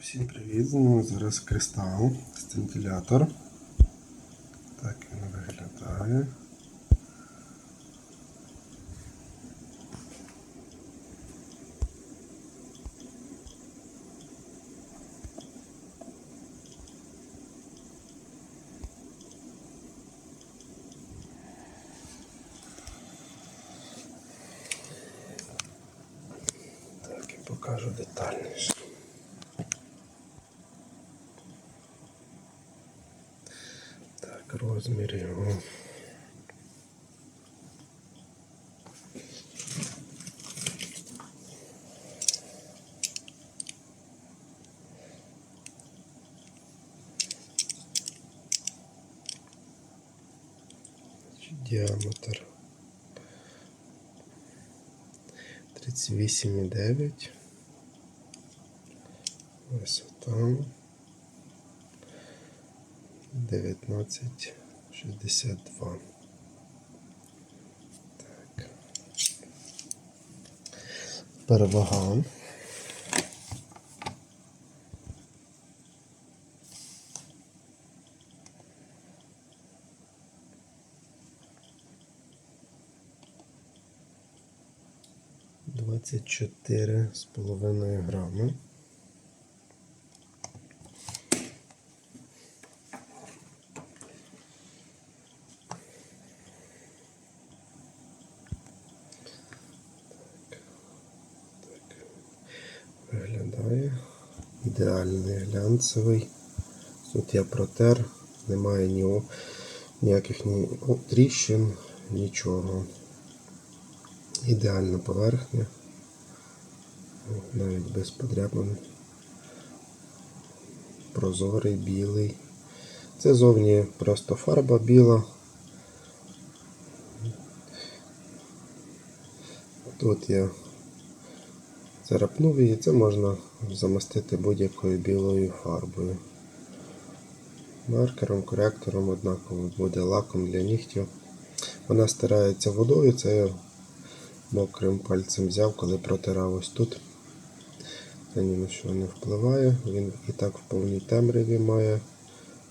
Всім привіт! Ну, зараз кристал, сцинтилятор. Так він виглядає. Так, і покажу детальніше. Так, розмір його. Діаметр 38,9. Висота 1962. Так. Перевага. Двадцять чотири з половиною грами. Ідеальний глянцевий. Тут я протер, немає ні, ніяких ні тріщин, нічого. Ідеальна поверхня. Навіть без подряпин. Прозорий, білий. Це зовні просто фарба біла. Тут я Царапнув її, це можна замастити будь-якою білою фарбою. Маркером, коректором однаково буде лаком для нігтів. Вона стирається водою, це я мокрим пальцем взяв, коли протирав ось тут. Це ні на що не впливає. Він і так в повній темряві має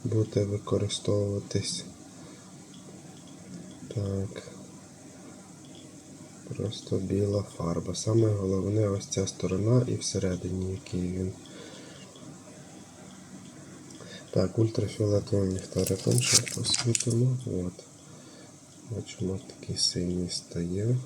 бути використовуватись. Так. Просто біла фарба. Саме головне ось ця сторона і всередині, який він. Так, ультрафіолетовим ліхтариком ще посвітимо. От. Бачимо, такий синій стає.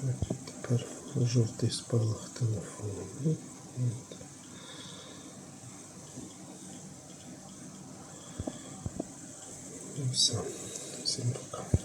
Так, і тепер жовтий спалах телефону. І все. Всім пока.